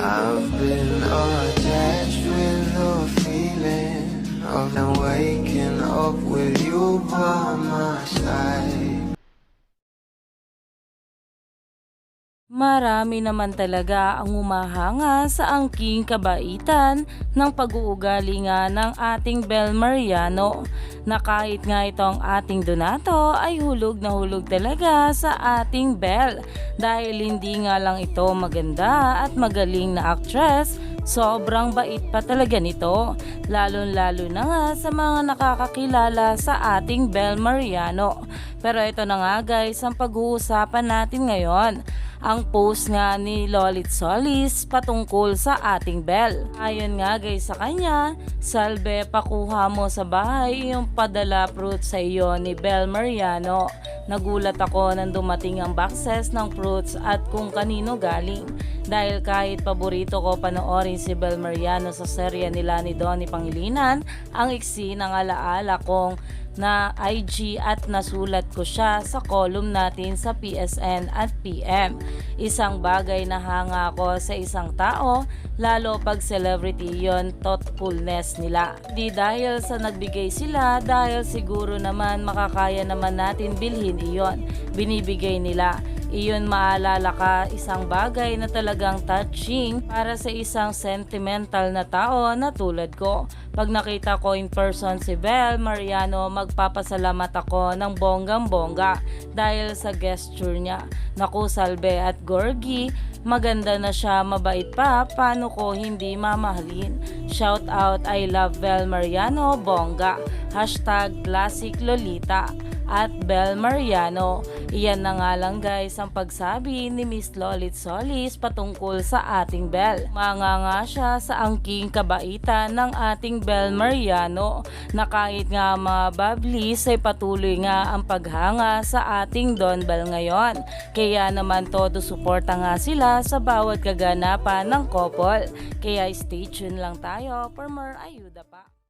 I've been attached Marami naman talaga ang umahanga sa angking kabaitan ng pag-uugali nga ng ating Bel Mariano na kahit nga itong ating Donato ay hulog na hulog talaga sa ating Bel. Dahil hindi nga lang ito maganda at magaling na actress Sobrang bait pa talaga nito, lalo-lalo na nga sa mga nakakakilala sa ating Bel Mariano. Pero ito na nga guys, ang pag-uusapan natin ngayon ang post nga ni Lolit Solis patungkol sa ating Bel. Ayon nga guys sa kanya, Salve pakuha mo sa bahay yung padala fruit sa iyo ni Bel Mariano. Nagulat ako nang dumating ang boxes ng fruits at kung kanino galing. Dahil kahit paborito ko panoorin si Bel Mariano sa serye nila ni Donnie Pangilinan, ang iksi ng alaala kong na IG at nasulat ko siya sa column natin sa PSN at PM. Isang bagay na hanga ko sa isang tao, lalo pag celebrity yon thoughtfulness nila. Di dahil sa nagbigay sila, dahil siguro naman makakaya naman natin bilhin iyon. Binibigay nila. Iyon maalala ka isang bagay na talagang touching para sa isang sentimental na tao na tulad ko. Pag nakita ko in person si Bel Mariano, magpapasalamat ako ng bonggang-bongga dahil sa gesture niya. Naku, Salve at Gorgie, maganda na siya, mabait pa, paano ko hindi mamahalin? Shout out, I love Bel Mariano, bongga. Hashtag Classic Lolita at Bel Mariano. Iyan na nga lang guys ang pagsabi ni Miss Lolit Solis patungkol sa ating Bel. Mga nga siya sa angking kabaitan ng ating Bel Mariano na kahit nga mga bablis ay patuloy nga ang paghanga sa ating Don Bel ngayon. Kaya naman todo suporta nga sila sa bawat kaganapan ng couple. Kaya stay tuned lang tayo for more ayuda pa.